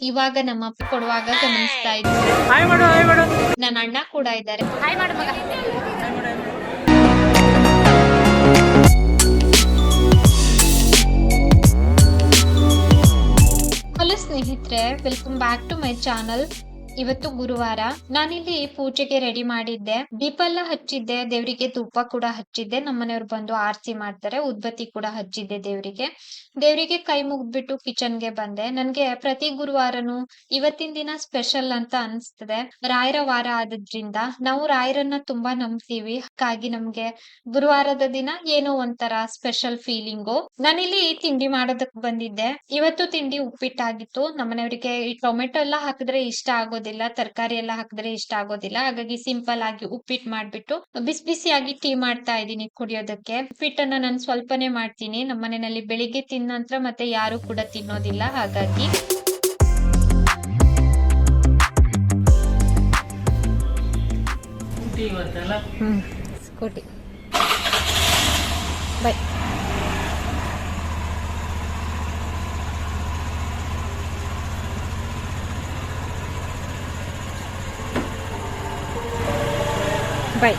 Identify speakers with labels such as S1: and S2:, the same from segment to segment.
S1: ಇವಾಗ ನಮ್ಮ ಅಪ್ಪ ಕೊಡುವಾಗ ಗಮನಿಸ್ತಾ ಇದ್ದಾರೆ
S2: ಹಾಯ್ ಮಾಡು ಹಾಯ್ ಮಾಡು.
S1: ನನ್ನ ಅಣ್ಣ ಕೂಡ ಇದ್ದಾರೆ. ಹಾಯ್ ಮಾಡು ಮಗ. ಹಲೋ ಸ್ನೇಹಿತರೆ welcome back to my channel ಇವತ್ತು ಗುರುವಾರ ನಾನಿಲ್ಲಿ ಪೂಜೆಗೆ ರೆಡಿ ಮಾಡಿದ್ದೆ. ದೀಪ ಎಲ್ಲ ಹಚ್ಚಿದ್ದೆ, ದೇವರಿಗೆ ತುಪ್ಪ ಕೂಡ ಹಚ್ಚಿದ್ದೆ. ನಮ್ಮನೆಯವ್ರು ಬಂದು ಆರತಿ ಮಾಡ್ತಾರೆ, ಉದ್ಬತ್ತಿ ಕೂಡ ಹಚ್ಚಿದ್ದೆ ದೇವರಿಗೆ. ದೇವರಿಗೆ ಕೈ ಮುಗ್ದ್ಬಿಟ್ಟು ಕಿಚನ್ಗೆ ಬಂದೆ. ನನ್ಗೆ ಪ್ರತಿ ಗುರುವಾರನು ಇವತ್ತಿನ ದಿನ ಸ್ಪೆಷಲ್ ಅಂತ ಅನ್ಸ್ತದೆ. ರಾಯರ ವಾರ ಆದ್ರಿಂದ ನಾವು ರಾಯರನ್ನ ತುಂಬಾ ನಂಬ್ತೀವಿ. ಹಾಗಾಗಿ ನಮ್ಗೆ ಗುರುವಾರದ ದಿನ ಏನೋ ಒಂಥರ ಸ್ಪೆಷಲ್ ಫೀಲಿಂಗು ನಾನಿಲ್ಲಿ ತಿಂಡಿ ಮಾಡೋದಕ್ ಬಂದಿದ್ದೆ. ಇವತ್ತು ತಿಂಡಿ ಉಪ್ಪಿಟ್ಟಾಗಿತ್ತು. ನಮ್ಮನೆಯವರಿಗೆ ಈ ಟೊಮೆಟೊ ಎಲ್ಲ ಹಾಕಿದ್ರೆ ಇಷ್ಟ ಆಗೋದಿಲ್ಲ ತರಕಾರಿ ಎಲ್ಲ ಹಾಕಿದ್ರೆ ಇಷ್ಟ ಆಗೋದಿಲ್ಲ. ಹಾಗಾಗಿ ಸಿಂಪಲ್ ಆಗಿ ಉಪ್ಪಿಟ್ಟು ಮಾಡ್ಬಿಟ್ಟು ಬಿಸಿ ಬಿಸಿಯಾಗಿ ಟೀ ಮಾಡ್ತಾ ಇದ್ದೀನಿ ಕುಡಿಯೋದಕ್ಕೆ. ಉಪ್ಪಿಟ್ಟನ್ನ ನಾನು ಸ್ವಲ್ಪನೇ ಮಾಡ್ತೀನಿ. ನಮ್ಮ ಮನೆಯಲ್ಲಿ ಬೆಳಿಗ್ಗೆ ತಿನ್ನ ನಂತರ ಮತ್ತೆ ಯಾರು ಕೂಡ ತಿನ್ನೋದಿಲ್ಲ ಹಾಗಾಗಿ. Bye Scooty. ಬೈ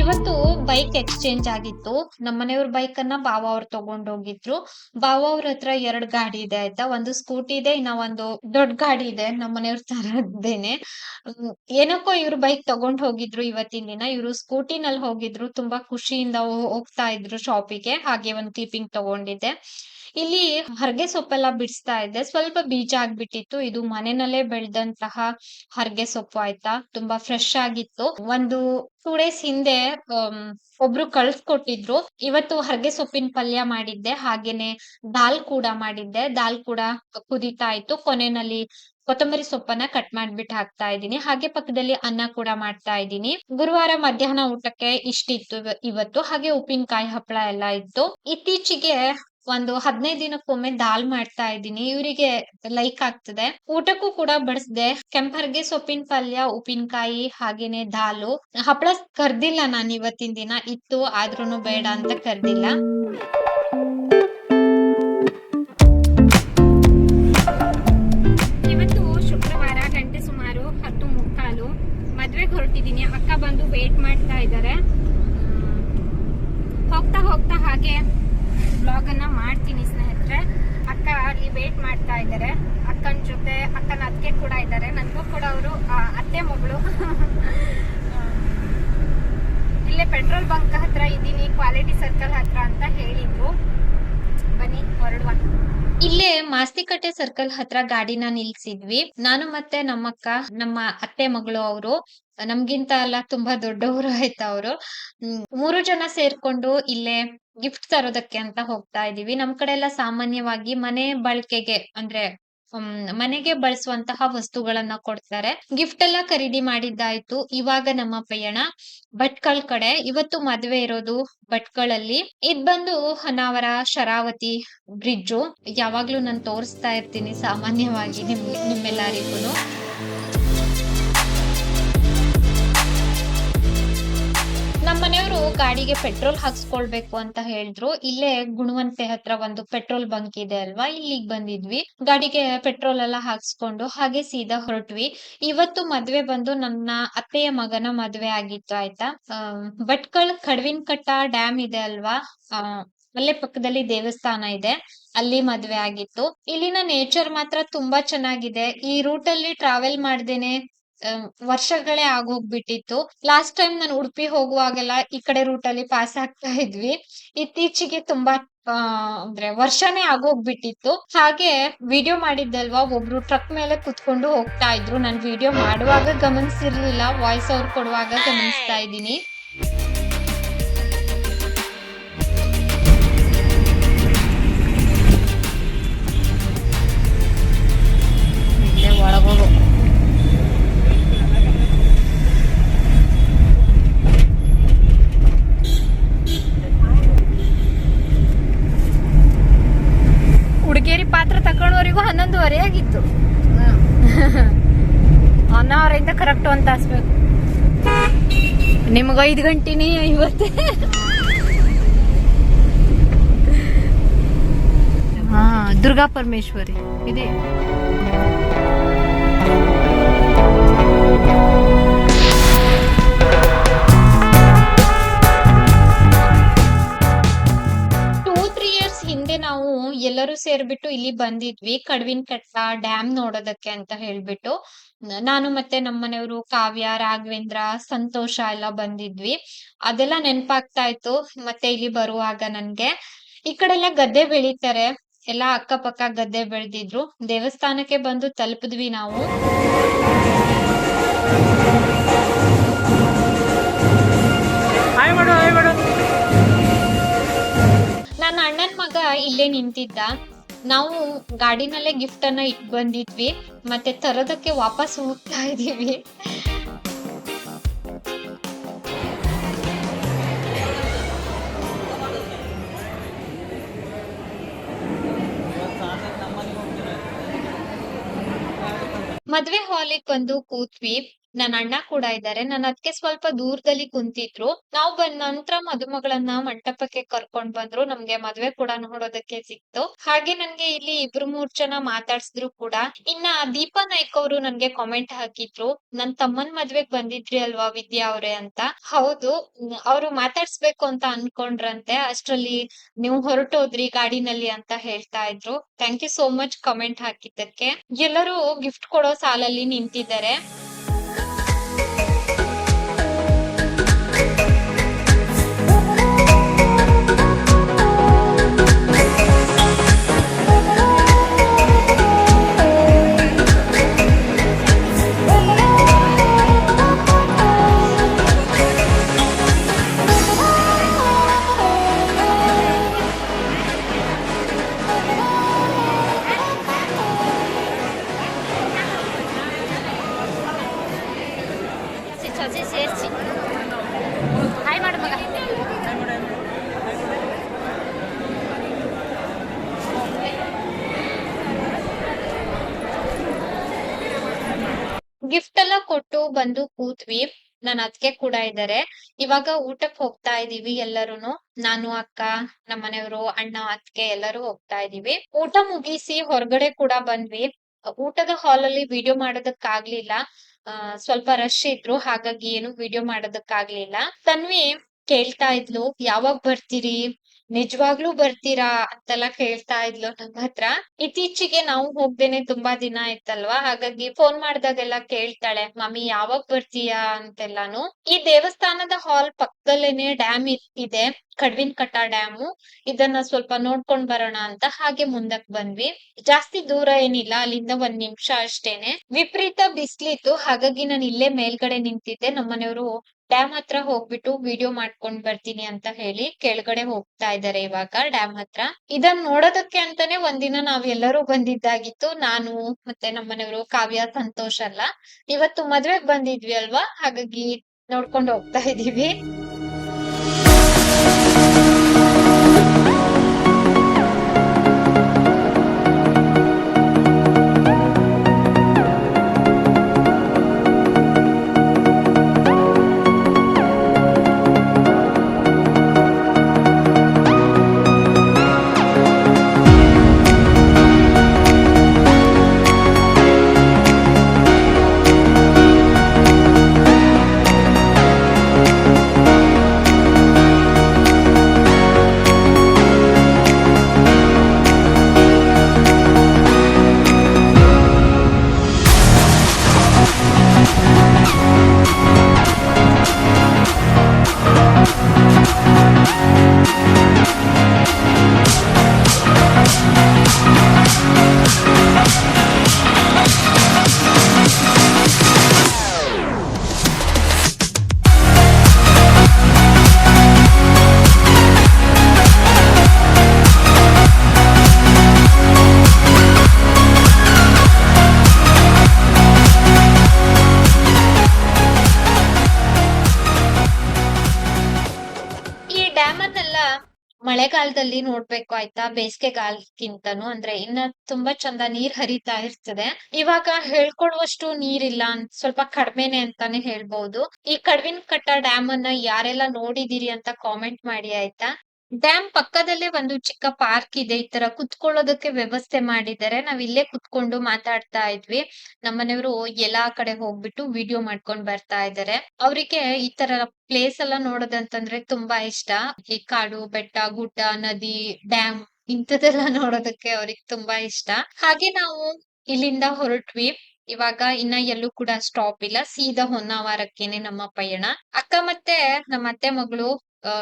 S1: ಇವತ್ತು ಬೈಕ್ ಎಕ್ಸ್ಚೇಂಜ್ ಆಗಿತ್ತು. ನಮ್ಮನೆಯವ್ರ ಬೈಕ್ ಅನ್ನ ಬಾವ ಅವ್ರು ತಗೊಂಡೋಗಿದ್ರು ಬಾವ ಅವ್ರ ಹತ್ರ ಎರಡ್ ಗಾಡಿ ಇದೆ ಆಯ್ತಾ? ಒಂದು ಸ್ಕೂಟಿ ಇದೆ, ಇನ್ನ ಒಂದು ದೊಡ್ಡ ಗಾಡಿ ಇದೆ. ನಮ್ಮನೆಯವ್ರ ತರದ್ದೇನೆ. ಏನಕ್ಕೋ ಇವ್ರು ಬೈಕ್ ತಗೊಂಡ್ ಹೋಗಿದ್ರು ಇವತ್ತಿನ ದಿನ. ಇವ್ರು ಸ್ಕೂಟಿನಲ್ಲಿ ಹೋಗಿದ್ರು. ತುಂಬಾ ಖುಷಿಯಿಂದ ಹೋಗ್ತಾ ಇದ್ರು ಶಾಪಿಗೆ ಹಾಗೆ ಒಂದ್ ಕ್ಲಿಪಿಂಗ್ ತಗೊಂಡಿದ್ದೆ. ಇಲ್ಲಿ ಹರ್ಗೆ ಸೊಪ್ಪೆಲ್ಲ ಬಿಡಿಸ್ತಾ ಇದ್ದೆ. ಸ್ವಲ್ಪ ಬೀಜ ಆಗ್ಬಿಟ್ಟಿತ್ತು. ಇದು ಮನೆಯಲ್ಲೇ ಬೆಳೆದಂತಹ ಹರ್ಗೆ ಸೊಪ್ಪು ಆಯ್ತಾ? ತುಂಬಾ ಫ್ರೆಶ್ ಆಗಿತ್ತು. ಒಂದು ಟೂ ಡೇಸ್ ಹಿಂದೆ ಒಬ್ರು ಕಳ್ಸ್ಕೊಟ್ಟಿದ್ರು. ಇವತ್ತು ಹರ್ಗೆ ಸೊಪ್ಪಿನ ಪಲ್ಯ ಮಾಡಿದ್ದೆ. ಹಾಗೇನೆ ದಾಲ್ ಕೂಡ ಮಾಡಿದ್ದೆ. ದಾಲ್ ಕೂಡ ಕುದೀತಾ ಇತ್ತು. ಕೊನೆನಲ್ಲಿ ಕೊತ್ತಂಬರಿ ಸೊಪ್ಪನ್ನ ಕಟ್ ಮಾಡ್ಬಿಟ್ಟು ಹಾಕ್ತಾ ಇದ್ದೀನಿ. ಹಾಗೆ ಪಕ್ಕದಲ್ಲಿ ಅನ್ನ ಕೂಡ ಮಾಡ್ತಾ ಇದ್ದೀನಿ. ಗುರುವಾರ ಮಧ್ಯಾಹ್ನ ಊಟಕ್ಕೆ ಇಷ್ಟಿತ್ತು ಇವತ್ತು. ಹಾಗೆ ಉಪ್ಪಿನಕಾಯಿ ಹಪ್ಪಳ ಎಲ್ಲ ಇತ್ತು. ಇತ್ತೀಚೆಗೆ ಒಂದು ಹದಿನೈದು ದಿನಕ್ಕೊಮ್ಮೆ ದಾಲ್ ಮಾಡ್ತಾ ಇದ್ದೀನಿ. ಇವರಿಗೆ ಲೈಕ್ ಆಗ್ತದೆ. ಊಟಕ್ಕೂ ಕೂಡ ಬಡಿಸಿದೆ. ಕೆಂಪರ್ಗೆ ಸೊಪ್ಪಿನ ಪಲ್ಯ, ಉಪ್ಪಿನಕಾಯಿ ಹಾಗೇನೆ ದಾಲು. ಹಪ್ಪಳ ಕರ್ದಿಲ್ಲ ನಾನು ಇವತ್ತಿನ ದಿನ. ಇತ್ತು, ಆದ್ರೂನು ಬೇಡ ಅಂತ ಕರ್ದಿಲ್ಲ.
S3: ಇವತ್ತು ಶುಕ್ರವಾರ ಗಂಟೆ ಸುಮಾರು ಹತ್ತು ಮುಕ್ಕಾಲು. ಹೊರಟಿದ್ದೀನಿ ಅಕ್ಕ ಬಂದು ವೇಟ್ ಮಾಡ್ತಾ ಇದ್ದಾರೆ ಹೋಗ್ತಾ ಹೋಗ್ತಾ ಹಾಗೆ ಬ್ಲಾಗ್ ಅನ್ನ ಮಾಡ್ತೀನಿ ಸ್ನೇಹಿತರೆ. ಅಕ್ಕ ಅಲ್ಲಿ ವೇಟ್ ಮಾಡ್ತಾ ಇದ್ದಾರೆ. ಅಕ್ಕನ ಜೊತೆ, ಅಕ್ಕನ ಅತ್ತೆ ಕೂಡ ಇದ್ದಾರೆ. ನನಗೂ ಕೂಡ ಅವರು ಅತ್ತೆ ಮಗಳು. ಇಲ್ಲೇ ಪೆಟ್ರೋಲ್ ಬಂಕ್ ಹತ್ರ ಇದ್ದೀನಿ ಕ್ವಾಲಿಟಿ ಸರ್ಕಲ್ ಹತ್ರ ಅಂತ ಹೇಳಿದ್ರು. ಬನ್ನಿ, ಹೊರಡುವ.
S1: ಇಲ್ಲೇ ಮಾಸ್ತಿಕಟ್ಟೆ ಸರ್ಕಲ್ ಹತ್ರ ಗಾಡಿನ ನಿಲ್ಸಿದ್ವಿ. ನಾನು ಮತ್ತೆ ನಮ್ಮಕ್ಕ, ನಮ್ಮ ಅತ್ತೆ ಮಗಳು ಅವರು, ನಮ್ಗಿಂತ ಎಲ್ಲ ತುಂಬಾ ದೊಡ್ಡವರು ಆಯ್ತ ಅವರು. ಮೂರು ಜನ ಸೇರ್ಕೊಂಡು ಇಲ್ಲೇ ಗಿಫ್ಟ್ ತರೋದಕ್ಕೆ ಅಂತ ಹೋಗ್ತಾ ಇದೀವಿ ನಮ್ ಕಡೆ ಎಲ್ಲ ಸಾಮಾನ್ಯವಾಗಿ ಮನೆ ಬಳಕೆಗೆ ಅಂದ್ರೆ ಮನೆಗೆ ಬಳಸುವಂತಹ ವಸ್ತುಗಳನ್ನ ಕೊಡ್ತಾರೆ. ಗಿಫ್ಟ್ ಎಲ್ಲ ಖರೀದಿ ಮಾಡಿದ್ದಾಯ್ತು. ಇವಾಗ ನಮ್ಮ ಪಯಣ ಭಟ್ಕಳ್ ಕಡೆ. ಇವತ್ತು ಮದ್ವೆ ಇರೋದು ಭಟ್ಕಳಲ್ಲಿ. ಇದ್ ಬಂದು ಹೊನ್ನಾವರ ಶರಾವತಿ ಬ್ರಿಡ್ಜು ಯಾವಾಗ್ಲೂ ನಾನು ತೋರಿಸ್ತಾ ಇರ್ತೀನಿ ಸಾಮಾನ್ಯವಾಗಿ ನಿಮ್ ನಿಮ್ಮೆಲ್ಲರಿಗೂ ನಮ್ಮ ಮನೆಯವರು ಗಾಡಿಗೆ ಪೆಟ್ರೋಲ್ ಹಾಕ್ಸ್ಕೊಳ್ಬೇಕು ಅಂತ ಹೇಳಿದ್ರು. ಇಲ್ಲೇ ಗುಣವಂತೆ ಹತ್ರ ಒಂದು ಪೆಟ್ರೋಲ್ ಬಂಕ್ ಇದೆ ಅಲ್ವಾ? ಇಲ್ಲಿಗೆ ಬಂದಿದ್ವಿ. ಗಾಡಿಗೆ ಪೆಟ್ರೋಲ್ ಎಲ್ಲ ಹಾಕ್ಸ್ಕೊಂಡು ಹಾಗೆ ಸೀದಾ ಹೊರಟ್ವಿ. ಇವತ್ತು ಮದ್ವೆ ಬಂದು ನನ್ನ ಅತ್ತೆಯ ಮಗನ ಮದ್ವೆ ಆಗಿತ್ತು, ಆಯ್ತಾ? ಭಟ್ಕಳ್ ಕಡ್ವಿನ್ ಕಟ್ಟ ಡ್ಯಾಮ್ ಇದೆ ಅಲ್ವಾ? ಅಲ್ಲೇ ಪಕ್ಕದಲ್ಲಿ ದೇವಸ್ಥಾನ ಇದೆ. ಅಲ್ಲಿ ಮದ್ವೆ ಆಗಿತ್ತು. ಇಲ್ಲಿನ ನೇಚರ್ ಮಾತ್ರ ತುಂಬಾ ಚೆನ್ನಾಗಿದೆ. ಈ ರೂಟ್ ಅಲ್ಲಿ ಟ್ರಾವೆಲ್ ಮಾಡ್ದೇನೆ ವರ್ಷಗಳೇ ಆಗೋಗ್ಬಿಟ್ಟಿತ್ತು. ಲಾಸ್ಟ್ ಟೈಮ್ ನಾನು ಉಡುಪಿ ಹೋಗುವಾಗೆಲ್ಲ ಈ ಕಡೆ ರೂಟ್ ಅಲ್ಲಿ ಪಾಸ್ ಆಗ್ತಾ ಇದ್ವಿ. ಇತ್ತೀಚೆಗೆ ತುಂಬಾ ಅಂದ್ರೆ ವರ್ಷನೇ ಆಗೋಗ್ಬಿಟ್ಟಿತ್ತು. ಹಾಗೆ ವಿಡಿಯೋ ಮಾಡಿದ್ದಲ್ವಾ, ಒಬ್ರು ಟ್ರಕ್ ಮೇಲೆ ಕುತ್ಕೊಂಡು ಹೋಗ್ತಾ ಇದ್ರು. ನಾನು ವಿಡಿಯೋ ಮಾಡುವಾಗ ಗಮನಿಸಿರ್ಲಿಲ್ಲ ವಾಯ್ಸ್ ಅವ್ರು ಕೊಡುವಾಗ ಗಮನಿಸ್ತಾ ಇದ್ದೀನಿ.
S3: ಐದು ಗಂಟೆನೇ ಇವತ್ತೆ ಹಾ ದುರ್ಗಾ ಪರಮೇಶ್ವರಿ ಇದೆ.
S1: ಎಲ್ಲರೂ ಸೇರ್ಬಿಟ್ಟು ಇಲ್ಲಿ ಬಂದಿದ್ವಿ, ಕಡ್ವಿನ ಕಟ್ಟ ಡ್ಯಾಮ್ ನೋಡೋದಕ್ಕೆ ಅಂತ ಹೇಳ್ಬಿಟ್ಟು. ನಾನು ಮತ್ತೆ ನಮ್ಮ ಮನೆಯವರು ಕಾವ್ಯ, ರಾಘವೇಂದ್ರ, ಸಂತೋಷ ಎಲ್ಲ ಬಂದಿದ್ವಿ. ಅದೆಲ್ಲ ನೆನಪಾಗ್ತಾ ಇತ್ತು, ಮತ್ತೆ ಇಲ್ಲಿ ಬರುವಾಗ ನನ್ಗೆ. ಈ ಕಡೆ ಎಲ್ಲ ಗದ್ದೆ ಬೆಳಿತಾರೆ, ಎಲ್ಲ ಅಕ್ಕಪಕ್ಕ ಗದ್ದೆ ಬೆಳೆದಿದ್ರು. ದೇವಸ್ಥಾನಕ್ಕೆ ಬಂದು ತಲುಪಿದ್ವಿ ನಾವು.
S2: ಹಾಯ್ ಮಾಡು ಹಾಯ್
S1: ಅಣ್ಣನ್ ಮಗ ಇಲ್ಲೇ ನಿಂತಿದ್ದ. ನಾವು ಗಾಡಿನಲ್ಲೇ ಗಿಫ್ಟ್ ಅನ್ನ ಇಟ್ ಬಂದಿದ್ವಿ. ಮತ್ತೆ ತರೋದಕ್ಕೆ ವಾಪಸ್ ಹೋಗ್ತಾ ಇದೀವಿ. ಮದ್ವೆ ಹಾಲಿಗೆ ಬಂದು ಕೂತ್ವಿ. ನನ್ನ ಅಣ್ಣ ಕೂಡ ಇದ್ದಾರೆ. ನನ್ನ ಅದಕ್ಕೆ ಸ್ವಲ್ಪ ದೂರದಲ್ಲಿ ಕುಂತಿದ್ರು. ನಾವು ಬಂದ ನಂತರ ಮದುಮಗಳನ್ನ ಮಂಟಪಕ್ಕೆ ಕರ್ಕೊಂಡ್ ಬಂದ್ರು. ನಮ್ಗೆ ಮದ್ವೆ ಕೂಡ ನೋಡೋದಕ್ಕೆ ಸಿಕ್ತು. ಹಾಗೆ ನನ್ಗೆ ಇಲ್ಲಿ ಇಬ್ರು ಮೂರ್ ಜನ ಮಾತಾಡ್ಸಿದ್ರು ಕೂಡ. ಇನ್ನ ದೀಪಾ ನಾಯ್ಕ್ ಅವರು ನನ್ಗೆ ಕಾಮೆಂಟ್ ಹಾಕಿದ್ರು. ನನ್ ತಮ್ಮನ್ ಮದ್ವೆಗ್ ಬಂದಿದ್ರಿ ಅಲ್ವಾ ವಿದ್ಯಾ ಅವ್ರೆ ಅಂತ. ಹೌದು, ಅವರು ಮಾತಾಡ್ಸ್ಬೇಕು ಅಂತ ಅನ್ಕೊಂಡ್ರಂತೆ. ಅಷ್ಟ್ರಲ್ಲಿ ನೀವು ಹೊರಟೋದ್ರಿ ಗಾಡಿನಲ್ಲಿ ಅಂತ ಹೇಳ್ತಾ ಇದ್ರು. Thank you so much comment ಹಾಕಿದ್ದಕ್ಕೆ. ಎಲ್ಲರೂ ಗಿಫ್ಟ್ ಕೊಡೋ ಸಾಲಲ್ಲಿ ನಿಂತಿದ್ದಾರೆ. ಕೊಟ್ಟು ಬಂದು ಕೂತ್ವಿ. ನನ್ ಅದ್ಕೆ ಕೂಡ ಇದ್ದಾರೆ ಇವಾಗ ಊಟಕ್ ಹೋಗ್ತಾ ಇದೀವಿ ಎಲ್ಲರೂನು. ನಾನು, ಅಕ್ಕ ನಮ್ಮನೆಯವರು ಅಣ್ಣ, ಅತ್ತಿಗೆ ಎಲ್ಲರೂ ಹೋಗ್ತಾ ಇದೀವಿ. ಊಟ ಮುಗಿಸಿ ಹೊರಗಡೆ ಕೂಡ ಬಂದ್ವಿ. ಊಟದ ಹಾಲ್ ಅಲ್ಲಿ ವಿಡಿಯೋ ಮಾಡೋದಕ್ಕಾಗ್ಲಿಲ್ಲ ಸ್ವಲ್ಪ ರಶ್ ಇದ್ರು. ಹಾಗಾಗಿ ಏನು ವಿಡಿಯೋ ಮಾಡೋದಕ್ಕಾಗ್ಲಿಲ್ಲ. ತನ್ವಿ ಕೇಳ್ತಾ ಇದ್ಲು, ಯಾವಾಗ ಬರ್ತೀರಿ? ನಿಜವಾಗ್ಲೂ ಬರ್ತೀರಾ ಅಂತೆಲ್ಲ ಕೇಳ್ತಾ ಇದ್ಲು ನಮ್ಮ ಹತ್ರ. ಇತ್ತೀಚೆಗೆ ನಾವು ಹೋಗ್ದೇನೆ ತುಂಬಾ ದಿನ ಆಯ್ತಲ್ವಾ? ಹಾಗಾಗಿ ಫೋನ್ ಮಾಡ್ದಾಗೆಲ್ಲ ಕೇಳ್ತಾಳೆ, ಮಮ್ಮಿ, ಯಾವಾಗ ಬರ್ತೀಯಾ? ಅಂತೆಲ್ಲಾನು. ಈ ದೇವಸ್ಥಾನದ ಹಾಲ್ ಪಕ್ಕದಲ್ಲೇನೆ ಡ್ಯಾಮ್ ಇದೆ, ಕಡ್ವಿನ್ ಕಟ್ಟ ಡ್ಯಾಮು ಇದನ್ನ ಸ್ವಲ್ಪ ನೋಡ್ಕೊಂಡ್ ಬರೋಣ ಅಂತ ಹಾಗೆ ಮುಂದಕ್ ಬಂದ್ವಿ. ಜಾಸ್ತಿ ದೂರ ಏನಿಲ್ಲ, ಅಲ್ಲಿಂದ ಒಂದ್ ನಿಮಿಷ ಅಷ್ಟೇನೆ. ವಿಪರೀತ ಬಿಸ್ಲಿತ್ತು, ಹಾಗಾಗಿ ನಾನು ಇಲ್ಲೇ ಮೇಲ್ಗಡೆ ನಿಂತಿದ್ದೆ. ನಮ್ಮನೆಯವರು ಡ್ಯಾಮ್ ಹತ್ರ ಹೋಗ್ಬಿಟ್ಟು ವಿಡಿಯೋ ಮಾಡ್ಕೊಂಡ್ ಬರ್ತೀನಿ ಅಂತ ಹೇಳಿ ಕೆಳಗಡೆ ಹೋಗ್ತಾ ಇದಾರೆ ಇವಾಗ ಡ್ಯಾಮ್ ಹತ್ರ. ಇದನ್ನ ನೋಡೋದಕ್ಕೆ ಅಂತಾನೆ ಒಂದಿನ ನಾವ್ ಎಲ್ಲರೂ ಬಂದಿದ್ದಾಗಿತ್ತು. ನಾನು ಮತ್ತೆ ನಮ್ಮನೆಯವರು ಕಾವ್ಯ, ಸಂತೋಷ್ ಅಲ್ಲ. ಇವತ್ತು ಮದ್ವೆಗ್ ಬಂದಿದ್ವಿ ಅಲ್ವಾ? ಹಾಗಾಗಿ ನೋಡ್ಕೊಂಡು ಹೋಗ್ತಾ ಇದೀವಿ ಮಳೆಗಾಲದಲ್ಲಿ ನೋಡ್ಬೇಕು ಆಯ್ತಾ? ಬೇಸಿಗೆಗಾಲಕ್ಕಿಂತನೂ ಅಂದ್ರೆ ಇನ್ನ ತುಂಬಾ ಚಂದ ನೀರ್ ಹರಿತಾ ಇರ್ತದೆ. ಇವಾಗ ಹೇಳ್ಕೊಡುವಷ್ಟು ನೀರಿಲ್ಲ ಅಂತ ಸ್ವಲ್ಪ ಕಡಿಮೆನೆ ಅಂತಾನೆ ಹೇಳ್ಬಹುದು ಈ ಕಡವಿನ ಕಟ್ಟ ಡ್ಯಾಮ್ ಅನ್ನ ಯಾರೆಲ್ಲ ನೋಡಿದೀರಿ ಅಂತ ಕಾಮೆಂಟ್ ಮಾಡಿ ಆಯ್ತಾ?
S4: ಡ್ಯಾಮ್ ಪಕ್ಕದಲ್ಲೇ ಒಂದು ಚಿಕ್ಕ ಪಾರ್ಕ್ ಇದೆ, ಈ ತರ ಕುತ್ಕೊಳ್ಳೋದಕ್ಕೆ ವ್ಯವಸ್ಥೆ ಮಾಡಿದ್ದಾರೆ. ನಾವ್ ಇಲ್ಲೇ ಕುತ್ಕೊಂಡು ಮಾತಾಡ್ತಾ ಇದ್ವಿ. ನಮ್ಮನೆಯವರು ಎಲ್ಲಾ ಕಡೆ ಹೋಗ್ಬಿಟ್ಟು ವಿಡಿಯೋ ಮಾಡ್ಕೊಂಡ್ ಬರ್ತಾ ಇದಾರೆ. ಅವರಿಗೆ ಈ ತರ ಪ್ಲೇಸ್ ಎಲ್ಲ ನೋಡೋದಂತಂದ್ರೆ ತುಂಬಾ ಇಷ್ಟ. ಈ ಕಾಡು, ಬೆಟ್ಟ, ಗುಡ್ಡ, ನದಿ ಡ್ಯಾಮ್ ಇಂಥದೆಲ್ಲ ನೋಡೋದಕ್ಕೆ ಅವ್ರಿಗೆ ತುಂಬಾ ಇಷ್ಟ. ಹಾಗೆ ನಾವು ಇಲ್ಲಿಂದ ಹೊರಟ್ವಿ. ಇವಾಗ ಇನ್ನ ಎಲ್ಲೂ ಕೂಡ ಸ್ಟಾಪ್ ಇಲ್ಲ. ಸೀದಾ ಹೊನ್ನಾವಾರಕ್ಕೇನೆ ನಮ್ಮ ಪಯಣ. ಅಕ್ಕ ಮತ್ತೆ ನಮ್ಮ ಅತ್ತೆ ಮಗಳು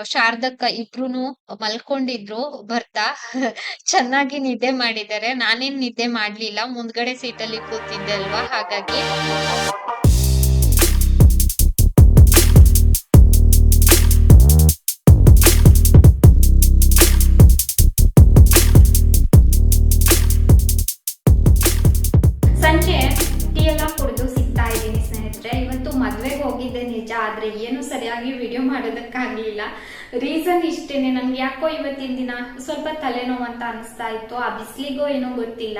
S4: ಶಾರದಕ್ಕ ಇಬ್ರುನು ಮಲ್ಕೊಂಡಿದ್ರು. ಬರ್ತಾ ಚೆನ್ನಾಗಿ ನಿದ್ದೆ ಮಾಡಿದ್ದಾರೆ. ನಾನೇನ್ ನಿದ್ದೆ ಮಾಡ್ಲಿಲ್ಲ. ಮುಂದ್ಗಡೆ ಸೀಟಲ್ಲಿ ಕೂತಿದ್ದೆ ಅಲ್ವಾ? ಹಾಗಾಗಿ.
S1: ಸಂಜೆ ಟೀ ಎಲ್ಲ ಮದ್ವೆಗೆ ಹೋಗಿದ್ದೆ ನಿಜ, ಆದ್ರೆ ಏನು ಸರಿಯಾಗಿ ವಿಡಿಯೋ ಮಾಡೋದಕ್ಕಾಗ್ಲಿಲ್ಲ. ರೀಸನ್ ಇಷ್ಟೇನೆ, ನನ್ಗೆ ಯಾಕೋ ಇವತ್ತಿನ ದಿನ ಸ್ವಲ್ಪ ತಲೆನೋವು ಅಂತ ಅನಿಸ್ತಾ ಇತ್ತು, ಆ ಬಿಸಿಲಿಗೋ ಏನೋ ಗೊತ್ತಿಲ್ಲ.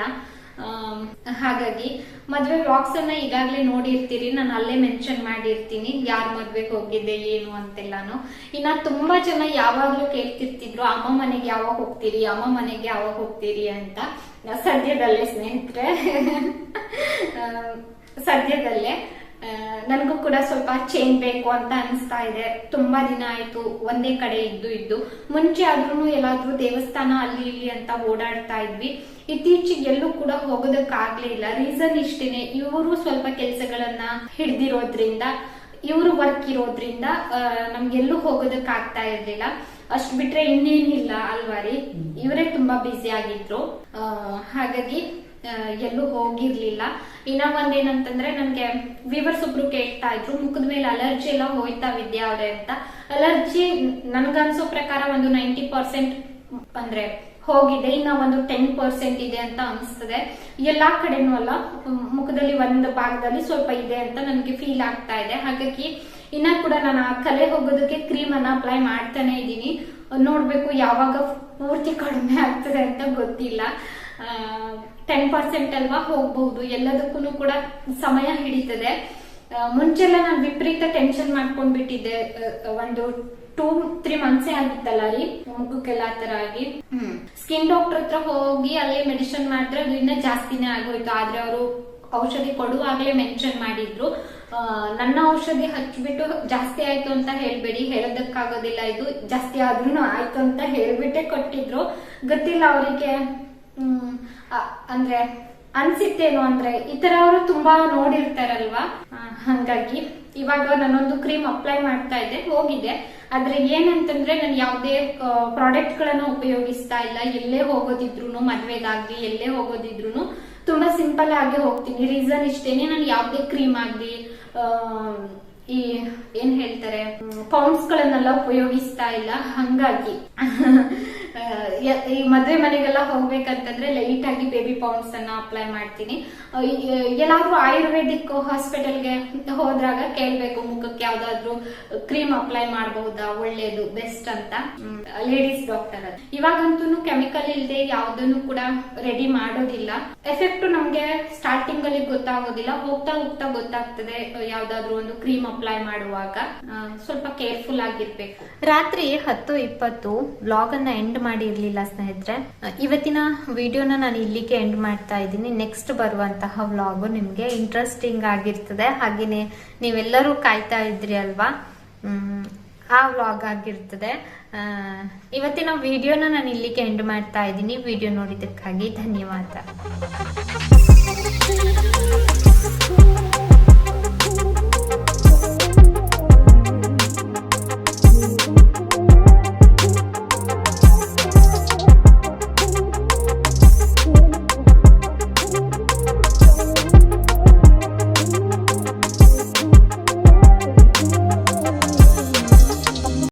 S1: ಹಾಗಾಗಿ ಮದ್ವೆ ವ್ಲಾಗ್ಸ್ ಅನ್ನ ಈಗಾಗಲೇ ನೋಡಿರ್ತೀರಿ, ನಾನು ಅಲ್ಲೇ ಮೆನ್ಷನ್ ಮಾಡಿರ್ತೀನಿ, ಯಾರ್ ಮದ್ವೆಗೆ ಹೋಗಿದ್ದೆ, ಏನು ಅಂತೆಲ್ಲಾನು. ಇನ್ನ ತುಂಬಾ ಜನ ಯಾವಾಗ್ಲೂ ಕೇಳ್ತಿರ್ತಿದ್ರು, ಅಮ್ಮ ಮನೆಗೆ ಯಾವಾಗ ಹೋಗ್ತೀರಿ, ಅಮ್ಮ ಮನೆಗೆ ಯಾವಾಗ ಹೋಗ್ತೀರಿ ಅಂತ. ಸದ್ಯದಲ್ಲೇ ಸ್ನೇಹಿತರೆ. ಸದ್ಯದಲ್ಲೇ. ನನಗೂ ಕೂಡ ಸ್ವಲ್ಪ ಚೇಂಜ್ ಬೇಕು ಅಂತ ಅನಿಸ್ತಾ ಇದೆ. ತುಂಬಾ ದಿನ ಆಯ್ತು ಒಂದೇ ಕಡೆ ಇದ್ದು ಇದ್ದು. ಮುಂಚೆ ಆದ್ರೂ ಎಲ್ಲಾದ್ರೂ ದೇವಸ್ಥಾನ ಅಲ್ಲಿ ಇಲ್ಲಿ ಅಂತ ಓಡಾಡ್ತಾ ಇದ್ವಿ. ಇತ್ತೀಚೆಗೆ ಎಲ್ಲೂ ಕೂಡ ಹೋಗೋದಕ್ಕಾಗ್ಲೇ ಇಲ್ಲ. ರೀಸನ್ ಇಷ್ಟೇನೆ ಇವರು ಸ್ವಲ್ಪ ಕೆಲಸಗಳನ್ನ ಹಿಡ್ದಿರೋದ್ರಿಂದ ಇವರು ವರ್ಕ್ ಇರೋದ್ರಿಂದ ನಮ್ಗೆ ನಮ್ಗೆಲ್ಲೂ ಹೋಗೋದಕ್ಕೆ ಆಗ್ತಾ ಇರ್ಲಿಲ್ಲ. ಅಷ್ಟ್ ಬಿಟ್ರೆ ಇನ್ನೇನಿಲ್ಲ ಅಲ್ವಾರಿ? ಇವರೇ ತುಂಬಾ ಬ್ಯುಸಿ ಆಗಿದ್ರು. ಹಾಗಾಗಿ ಎಲ್ಲೂ ಹೋಗಿರ್ಲಿಲ್ಲ. ಇನ್ನ ಒಂದೇನಂತಂದ್ರೆ ನನ್ಗೆ ವಿವರ್ಸ್ ಒಬ್ರು ಕೇಳ್ತಾ ಇದ್ರು. ಮುಖದ ಮೇಲೆ ಅಲರ್ಜಿ ಎಲ್ಲ ಹೋಯ್ತಾ ವಿದ್ಯಾ ಅವ್ರೆ ಅಂತ. ಅಲರ್ಜಿ ನನ್ಗನ್ಸೋ ಪ್ರಕಾರ ಒಂದು ನೈಂಟಿ ಪರ್ಸೆಂಟ್ ಅಂದ್ರೆ ಹೋಗಿದೆ. ಇನ್ನ ಒಂದು ಟೆನ್ ಪರ್ಸೆಂಟ್ ಇದೆ ಅಂತ ಅನ್ಸ್ತದೆ. ಎಲ್ಲಾ ಕಡೆನೂ ಅಲ್ಲ. ಮುಖದಲ್ಲಿ ಒಂದು ಭಾಗದಲ್ಲಿ ಸ್ವಲ್ಪ ಇದೆ ಅಂತ ನನಗೆ ಫೀಲ್ ಆಗ್ತಾ ಇದೆ. ಹಾಗಾಗಿ ಇನ್ನ ಕೂಡ ನಾನು ಆ ಕಲೆ ಹೋಗೋದಕ್ಕೆ ಕ್ರೀಮ್ ಅನ್ನ ಅಪ್ಲೈ ಮಾಡ್ತಾನೆ ಇದ್ದೀನಿ. ನೋಡ್ಬೇಕು ಯಾವಾಗ ಪೂರ್ತಿ ಕಡಿಮೆ ಆಗ್ತದೆ ಅಂತ ಗೊತ್ತಿಲ್ಲ. ಟೆನ್ ಪರ್ಸೆಂಟ್ ಅಲ್ವಾ ಹೋಗ್ಬಹುದು ಎಲ್ಲದಕ್ಕೂ ಕೂಡ ಸಮಯ ಹಿಡಿತದೆ. ಮುಂಚೆಲ್ಲ ನಾನು ವಿಪರೀತ ಟೆನ್ಷನ್ ಮಾಡ್ಕೊಂಡ್ಬಿಟ್ಟಿದ್ದೆ. ಒಂದು ಟೂ ತ್ರೀ ಮಂತ್ಸೇ ಆಗಿತ್ತಲ್ಲ ರೀ ಮುಖಕ್ಕೆಲ್ಲ ಆ ತರ ಆಗಿ. ಸ್ಕಿನ್ ಡಾಕ್ಟರ್ ಹತ್ರ ಹೋಗಿ ಅಲ್ಲೇ ಮೆಡಿಸಿನ್ ಮಾಡಿದ್ರೆ ಅದು ಇನ್ನ ಜಾಸ್ತಿನೇ ಆಗೋಯ್ತು. ಆದ್ರೆ ಅವರು ಔಷಧಿ ಕೊಡುವಾಗಲೇ ಮೆನ್ಷನ್ ಮಾಡಿದ್ರು. ನನ್ನ ಔಷಧಿ ಹಚ್ಚಿಬಿಟ್ಟು ಜಾಸ್ತಿ ಆಯ್ತು ಅಂತ ಹೇಳ್ಬೇಡಿ. ಹೇಳೋದಕ್ಕಾಗೋದಿಲ್ಲ. ಇದು ಜಾಸ್ತಿ ಆದ್ರೂ ಆಯ್ತು ಅಂತ ಹೇಳ್ಬಿಟ್ಟೆ ಕೊಟ್ಟಿದ್ರು. ಗೊತ್ತಿಲ್ಲ ಅವರಿಗೆ. ಅಂದ್ರೆ ಅನ್ಸಿತ್ತೇನು ಅಂದ್ರೆ ಈ ತರ ಅವರು ತುಂಬಾ ನೋಡಿರ್ತಾರಲ್ವಾ? ಹಾಗಾಗಿ ಇವಾಗ ನಾನೊಂದು ಕ್ರೀಮ್ ಅಪ್ಲೈ ಮಾಡ್ತಾ ಇದ್ದೆ, ಹೋಗಿದೆ. ಆದ್ರೆ ಏನಂತಂದ್ರೆ ನಾನು ಯಾವುದೇ ಪ್ರಾಡಕ್ಟ್ ಗಳನ್ನ ಉಪಯೋಗಿಸ್ತಾ ಇಲ್ಲ. ಎಲ್ಲೇ ಹೋಗೋದಿದ್ರು ಮದ್ವೆಗಾಗ್ಲಿ ಎಲ್ಲೇ ಹೋಗೋದಿದ್ರು ತುಂಬಾ ಸಿಂಪಲ್ ಆಗಿ ಹೋಗ್ತೀನಿ. ರೀಸನ್ ಇಷ್ಟೇನೆ ನಾನು ಯಾವುದೇ ಕ್ರೀಮ್ ಆಗ್ಲಿ ಈ, ಏನ್ ಹೇಳ್ತಾರೆ ಪೌಂಡ್ಸ್ ಗಳನ್ನೆಲ್ಲ ಉಪಯೋಗಿಸ್ತಾ ಇಲ್ಲ. ಹಂಗಾಗಿ ಈ ಮದ್ವೆ ಮನೆಗೆಲ್ಲ ಹೋಗ್ಬೇಕಂತಂದ್ರೆ ಲೈಟ್ ಆಗಿ ಬೇಬಿ ಪೌಂಡ್ಸ್ ಅನ್ನ ಅಪ್ಲೈ ಮಾಡ್ತೀನಿ. ಎಲ್ಲಾದ್ರೂ ಆಯುರ್ವೇದಿಕ್ ಹಾಸ್ಪಿಟಲ್ಗೆ ಹೋದ್ರಾಗ ಕೇಳ್ಬೇಕು, ಮುಖಕ್ಕೆ ಯಾವ್ದಾದ್ರು ಕ್ರೀಮ್ ಅಪ್ಲೈ ಮಾಡಬಹುದಾ, ಒಳ್ಳೇದು ಬೆಸ್ಟ್ ಅಂತ. ಲೇಡೀಸ್ ಡಾಕ್ಟರ್ ಇವಾಗಂತೂ ಕೆಮಿಕಲ್ ಇಲ್ಲದೆ ಯಾವ್ದನ್ನು ಕೂಡ ರೆಡಿ ಮಾಡೋದಿಲ್ಲ. ಎಫೆಕ್ಟ್ ನಮ್ಗೆ ಸ್ಟಾರ್ಟಿಂಗ್ ಅಲ್ಲಿ ಗೊತ್ತಾಗೋದಿಲ್ಲ, ಹೋಗ್ತಾ ಹೋಗ್ತಾ ಗೊತ್ತಾಗ್ತದೆ, ಯಾವ್ದಾದ್ರು ಒಂದು ಕ್ರೀಮ್ ಅಪ್ಲೈ ಮಾಡುವಾಗ. ಸ್ವಲ್ಪ ಕೇರ್ಫುಲ್ ಆಗಿರ್ಬೇಕು.
S5: ರಾತ್ರಿ ಹತ್ತು ಇಪ್ಪತ್ತು ಬ್ಲಾಗ್ ಅನ್ನ ಎಂಡ್ ಮಾಡಿರ್ಲಿಲ್ಲ ಸ್ನೇಹಿತರೆ. ಇವತ್ತಿನ ವಿಡಿಯೋನ ನಾನು ಇಲ್ಲಿಗೆ ಎಂಡ್ ಮಾಡ್ತಾ ಇದ್ದೀನಿ. ನೆಕ್ಸ್ಟ್ ಬರುವಂತಹ ವ್ಲಾಗು ನಿಮಗೆ ಇಂಟ್ರೆಸ್ಟಿಂಗ್ ಆಗಿರ್ತದೆ. ಹಾಗೆಯೇ ನೀವೆಲ್ಲರೂ ಕಾಯ್ತಾ ಇದ್ರಿ ಅಲ್ವಾ? ಆ ವ್ಲಾಗ್ ಆಗಿರ್ತದೆ. ಇವತ್ತಿನ ವಿಡಿಯೋನ ನಾನು ಇಲ್ಲಿಗೆ ಎಂಡ್ ಮಾಡ್ತಾ ಇದ್ದೀನಿ. ವಿಡಿಯೋ ನೋಡಿದ್ದಕ್ಕಾಗಿ ಧನ್ಯವಾದ.